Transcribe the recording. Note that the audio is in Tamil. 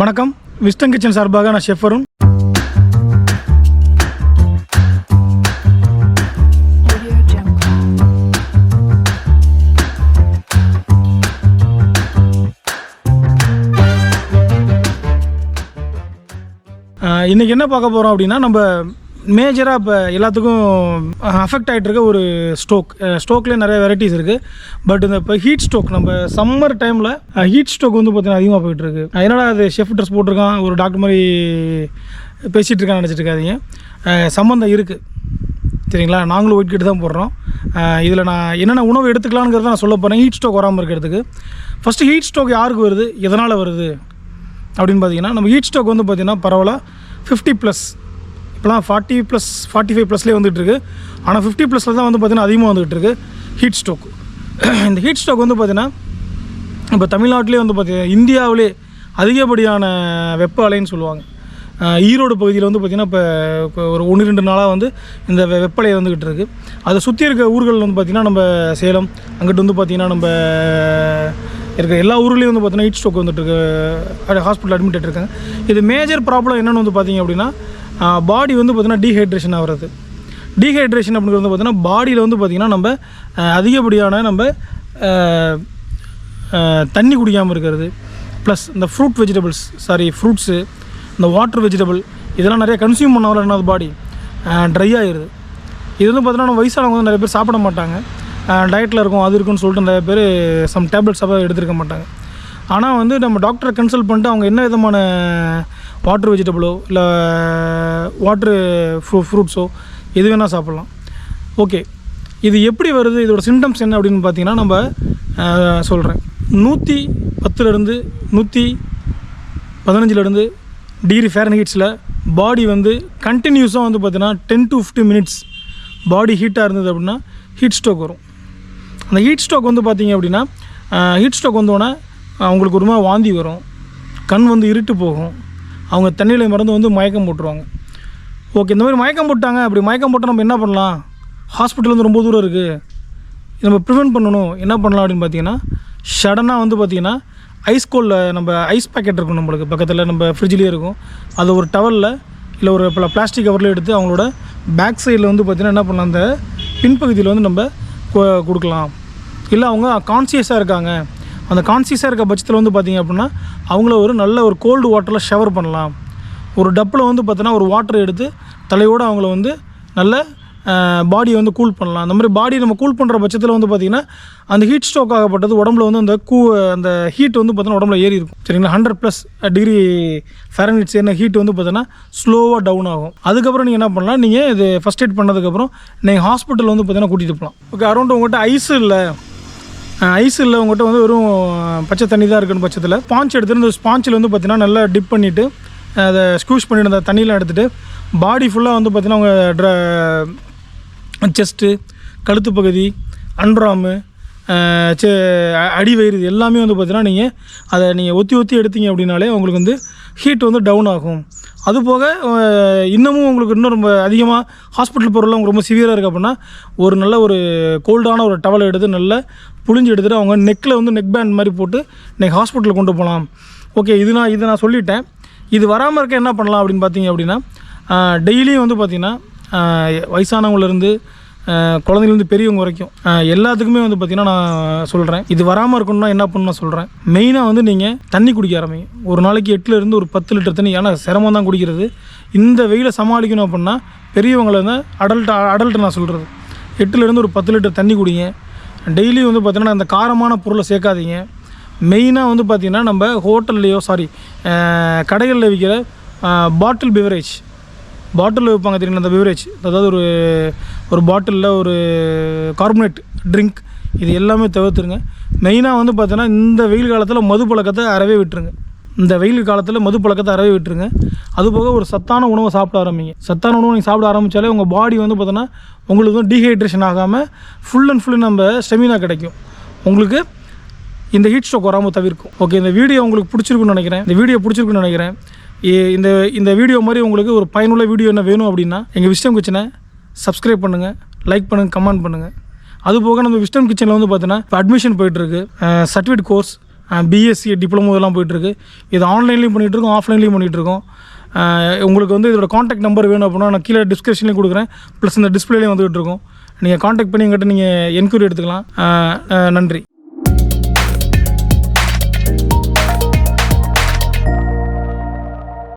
வணக்கம். விஸ்டன் கிச்சன் சார்பாக நான் ஷெஃப் அருண் இன்றைக்கி என்ன பார்க்க போகிறோம் அப்படின்னா நம்ம மேஜராக இப்போ எல்லாத்துக்கும் அஃபெக்ட் ஆகிட்டு இருக்க ஒரு ஸ்டோக் ஸ்டோக்லேயே நிறைய வெரைட்டிஸ் இருக்குது பட் இந்த இப்போ ஹீட் ஸ்டோக் நம்ம சம்மர் டைமில் ஹீட் ஸ்டோக் வந்து பார்த்தீங்கன்னா அதிகமாக போயிட்டு இருக்கு என்னடா அது ஷெஃப் ட்ரெஸ் போட்டிருக்கான் ஒரு டாக்டர் மாதிரி பேசிகிட்டு இருக்கான்னு நினச்சிட்டு இருக்காதீங்க. சம்மந்தம் இருக்குது சரிங்களா? நாங்களும் ஒயிட் தான் போடுறோம். இதில் நான் என்னென்ன உணவு எடுத்துக்கலாங்கிறத நான் சொல்ல போகிறேன் ஹீட் ஸ்டோக் வராமல் இருக்கிறதுக்கு. ஃபஸ்ட்டு ஹீட் ஸ்டோக் யாருக்கு வருது? எதனால் வருது? அப்படின்னு பார்த்தீங்கன்னா நம்ம ஹீட் ஸ்டோக் வந்து பார்த்தீங்கன்னா பரவாயில்ல ஃபிஃப்டி ப்ளஸ் இப்போலாம் ஃபார்ட்டி ப்ளஸ் ஃபார்ட்டி ஃபைவ் ப்ளஸ்லேயே வந்துட்டு ஆனால் ஃபிஃப்டி ப்ளஸில் தான் வந்து பார்த்திங்கன்னா அதிகமாக வந்துகிட்டு இருக்கு ஹீட் ஸ்ட்ரோக் இந்த ஹீட் ஸ்ட்ரோக் வந்து பார்த்திங்கன்னா இப்போ தமிழ்நாட்டிலே வந்து பார்த்தீங்கன்னா இந்தியாவிலே அதிகப்படியான வெப்ப அலைன்னு சொல்லுவாங்க. ஈரோடு பகுதியில் வந்து பார்த்திங்கன்னா இப்போ ஒரு ஒன்று ரெண்டு நாளாக வந்து இந்த வெ- வெப்பலை வந்துக்கிட்டு இருக்குது அதை சுற்றி இருக்க ஊர்கள் வந்து பார்த்திங்கன்னா நம்ம சேலம் அங்கிட்டு வந்து பார்த்திங்கன்னா நம்ம இருக்கிற எல்லா ஊர்லேயும் வந்து பார்த்திங்கன்னா ஹீட் ஸ்ட்ரோக் வந்துட்டு இருக்கு ஹாஸ்பிட்டல் அட்மிட் இருக்காங்க. இது மேஜர் ப்ராப்ளம் என்னென்னு வந்து பார்த்திங்க அப்படின்னா பாடி வந்து பார்த்திங்கன்னா டீஹைட்ரேஷன் ஆகிறது. டீஹைட்ரேஷன் அப்படிங்கிறது வந்து பார்த்திங்கன்னா பாடியில் வந்து பார்த்திங்கன்னா நம்ம அதிகப்படியான நம்ம தண்ணி குடிக்காமல் இருக்கிறது. ப்ளஸ் இந்த ஃப்ரூட் வெஜிடபிள்ஸ் சாரி ஃப்ரூட்ஸு இந்த வாட்டர் வெஜிடபிள் இதெல்லாம் நிறைய கன்சியூம் பண்ணாலும் என்ன பாடி ட்ரை ஆகிடுது இது வந்து பார்த்தீங்கன்னா நம்ம வயசானவங்க வந்து நிறைய பேர் சாப்பிட மாட்டாங்க. டயட்டில் இருக்கும் அது இருக்குன்னு சொல்லிட்டு நிறைய பேர் சம் டேப்லெட்ஸ் எடுத்துருக்க மாட்டாங்க. ஆனால் வந்து நம்ம டாக்டரை கன்சல்ட் பண்ணிட்டு அவங்க என்ன விதமான வாட்டர் வெஜிடபிளோ இல்லை வாட்ரு ஃப்ரூ ஃப்ரூட்ஸோ எது வேணால் சாப்பிட்லாம். ஓகே இது எப்படி வருது இதோட சிம்டம்ஸ் என்ன அப்படின்னு பார்த்தீங்கன்னா நம்ம சொல்கிறேன் நூற்றி பத்துலேருந்து நூற்றி பதினஞ்சுலேருந்து டிகிரி ஃபேரன்ஹீட்ஸில் பாடி வந்து கண்டினியூஸாக வந்து பார்த்தீங்கன்னா ten to fifty minutes body ஹீட்டாக இருந்தது அப்படின்னா ஹீட் ஸ்ட்ரோக் வரும். அந்த ஹீட் ஸ்ட்ரோக் வந்து பார்த்திங்க அப்படின்னா ஹீட் ஸ்ட்ரோக் வந்தோடனே அவங்களுக்கு ஒரு மாதிரி வாந்தி வரும். கண் வந்து இருட்டு போகும். அவங்க தண்ணியில் மறந்து வந்து மயக்கம் போட்டுருவாங்க. ஓகே இந்த மாதிரி மயக்கம் போட்டாங்க. அப்படி மயக்கம் போட்டால் நம்ம என்ன பண்ணலாம்? ஹாஸ்பிட்டல் வந்து ரொம்ப தூரம் இருக்குது நம்ம ப்ரிவெண்ட் பண்ணணும். என்ன பண்ணலாம் அப்படின்னு பார்த்தீங்கன்னா சடனாக வந்து பார்த்தீங்கன்னா ஐஸ் கோலில் நம்ம ஐஸ் பேக்கெட் இருக்கும் நம்மளுக்கு. பக்கத்தில் நம்ம ஃப்ரிட்ஜ்லேயே இருக்கும். அதை ஒரு டவலில் இல்லை ஒரு பல பிளாஸ்டிக் கவரில் எடுத்து அவங்களோட பேக் சைடில் வந்து பார்த்திங்கன்னா என்ன பண்ணலாம்? அந்த பின்பகுதியில் வந்து நம்ம கொ- கொடுக்கலாம். இல்லை அவங்க கான்சியஸாக இருக்காங்க. அந்த கான்சியஸாக இருக்க பட்சத்தில் வந்து பார்த்திங்க அப்படின்னா அவங்கள ஒரு நல்ல ஒரு கோல்டு வாட்டரில் ஷவர் பண்ணலாம். ஒரு டப்பில் வந்து பார்த்தோன்னா ஒரு வாட்டர் எடுத்து தலையோடு அவங்கள வந்து நல்ல பாடியை வந்து கூல் பண்ணலாம். அந்த மாதிரி பாடி நம்ம கூல் பண்ணுற பட்சத்தில் வந்து பார்த்திங்கன்னா அந்த ஹீட் ஸ்ட்ரோக் ஆகப்பட்டது உடம்புல வந்து அந்த கூ அந்த ஹீட் வந்து பார்த்தோன்னா உடம்புல ஏறி இருக்கும். சரிங்களா? ஹண்ட்ரட் ப்ளஸ் டிகிரி ஃபேரன்ஹீட் சேர்ந்த ஹீட் வந்து பார்த்தோன்னா ஸ்லோவாக டவுன் ஆகும். அதுக்கப்புறம் நீங்கள் என்ன பண்ணலாம்? நீங்கள் இது ஃபஸ்ட் எய்ட் பண்ணதுக்கப்புறம் நீங்கள் ஹாஸ்பிட்டல் வந்து பார்த்தீங்கன்னா கூட்டிகிட்டு போகலாம். ஓகே அரௌண்ட் உங்கள்கிட்ட ஐஸ் இல்லை. ஐஸ் இல்லை உங்கள்கிட்ட வந்து வெறும் பச்சை தண்ணி தான் இருக்குன்னு பட்சத்தில். ஸ்பாஞ்ச் எடுத்துகிட்டு இந்த ஸ்பாஞ்சில் வந்து பார்த்தீங்கன்னா நல்லா டிப் பண்ணிவிட்டு அதை ஸ்க்யூஸ் பண்ணிட்டு அந்த தண்ணியெலாம் எடுத்துகிட்டு பாடி ஃபுல்லாக வந்து பார்த்தீங்கன்னா உங்கள் ட்ர செஸ்ட்டு கழுத்து பகுதி அன்றாமு அடி வயிறு எல்லாமே வந்து பார்த்தீங்கன்னா நீங்கள் அதை நீங்கள் ஒத்தி ஒத்தி எடுத்தீங்க அப்படின்னாலே உங்களுக்கு வந்து ஹீட் வந்து டவுன் ஆகும். அது போக இன்னமும் உங்களுக்கு இன்னும் ரொம்ப அதிகமாக ஹாஸ்பிட்டல் போகிறதுல உங்களுக்கு ரொம்ப சிவியராக இருக்குது அப்படின்னா ஒரு நல்ல ஒரு கோல்டான ஒரு டவலை எடுத்து நல்லா புழிஞ்சு எடுத்துகிட்டு அவங்க நெக்கில் வந்து நெக் பேண்ட் மாதிரி போட்டு இன்றைக்கி ஹாஸ்பிட்டலுக்கு கொண்டு போகலாம். ஓகே இது நான் இதை நான் சொல்லிட்டேன். இது வராமல் இருக்க என்ன பண்ணலாம் அப்படின்னு பார்த்தீங்க அப்படின்னா டெய்லியும் வந்து பார்த்திங்கன்னா வயசானவங்கலேருந்து குழந்தைலேருந்து பெரியவங்க வரைக்கும். எல்லாத்துக்குமே வந்து பார்த்திங்கன்னா நான் சொல்கிறேன் இது வராமல் இருக்கணும்னா என்ன பண்ணணும் சொல்கிறேன் மெயினாக வந்து நீங்கள் தண்ணி குடிக்க ஆரம்பிங்க. ஒரு நாளைக்கு எட்டுலேருந்து ஒரு பத்து லிட்டர் தண்ணி ஏன்னா சிரமம் தான் குடிக்கிறது. இந்த வெயிலை சமாளிக்கணும் அப்படின்னா பெரியவங்களை வந்து அடல்ட் அடல்ட்டு நான் சொல்கிறது எட்டுலேருந்து ஒரு பத்து லிட்டர் தண்ணி குடிங்க. டெய்லி வந்து பார்த்திங்கன்னா அந்த காரமான பொருளை சேர்க்காதீங்க. மெயினாக வந்து பார்த்திங்கன்னா நம்ம ஹோட்டல்லையோ சாரி கடைகளில் விற்கிற பாட்டில் பிவரேஜ் பாட்டில் வைப்பாங்க தெரியுங்க அந்த பிவரேஜ் அதாவது ஒரு ஒரு பாட்டிலில் ஒரு கார்பனேட் ட்ரிங்க் இது எல்லாமே தவிர்த்துருங்க. மெயினாக வந்து பார்த்தீங்கன்னா இந்த வெயில் காலத்தில் மது பழக்கத்தை அறவே விட்டுருங்க. இந்த வெயில் காலத்தில் மது பழக்கத்தை அறவே விட்டுருங்க. அதுபோக ஒரு சத்தான உணவை சாப்பிட ஆரம்பிங்க. சத்தான உணவு நீங்கள் சாப்பிட ஆரம்பித்தாலே உங்கள் பாடி வந்து பார்த்தோன்னா உங்களுக்கு வந்து டீஹைட்ரேஷன் ஆகாமல் ஃபுல் அண்ட் ஃபுல் நம்ம ஸ்டெமினா கிடைக்கும். உங்களுக்கு இந்த ஹீட் ஸ்ட்ரோக் வராமல் தவிர்க்கும். ஓகே இந்த வீடியோ உங்களுக்கு பிடிச்சிருக்குன்னு நினைக்கிறேன். இந்த வீடியோ பிடிச்சிருக்குன்னு நினைக்கிறேன். இந்த இந்த வீடியோ மாதிரி உங்களுக்கு ஒரு பயனுள்ள வீடியோ என்ன வேணும் அப்படின்னா எங்கள் விஸ்டம் கிச்சனை சப்ஸ்கிரைப் பண்ணுங்கள் லைக் பண்ணுங்கள் கமெண்ட் பண்ணுங்கள் அது போக நம்ம விஸ்டம் கிச்சனில் வந்து பார்த்தீங்கன்னா இப்போ அட்மிஷன் போயிட்டுருக்கு. சர்டிஃபிகேட் கோர்ஸ் பிஎஸ்சி டிப்ளமோ இதெல்லாம் போயிட்டுருக்கு. இது ஆன்லைன்லேயும் பண்ணிகிட்ருக்கோம் ஆஃப்லைன்லேயும் பண்ணிகிட்ருக்கோம் உங்களுக்கு வந்து இதோட காண்டாக்ட் நம்பர் வேணும் அப்படின்னா நான் கீழே டிஸ்கிரிப்ஷன்லேயும் கொடுக்குறேன். ப்ளஸ் இந்த டிஸ்பிளேலையும் வந்துகிட்டு இருக்கோம். நீங்கள் காண்டாக்ட் பண்ணி எங்கிட்ட நீங்கள் என்கொயரி எடுத்துக்கலாம். நன்றி.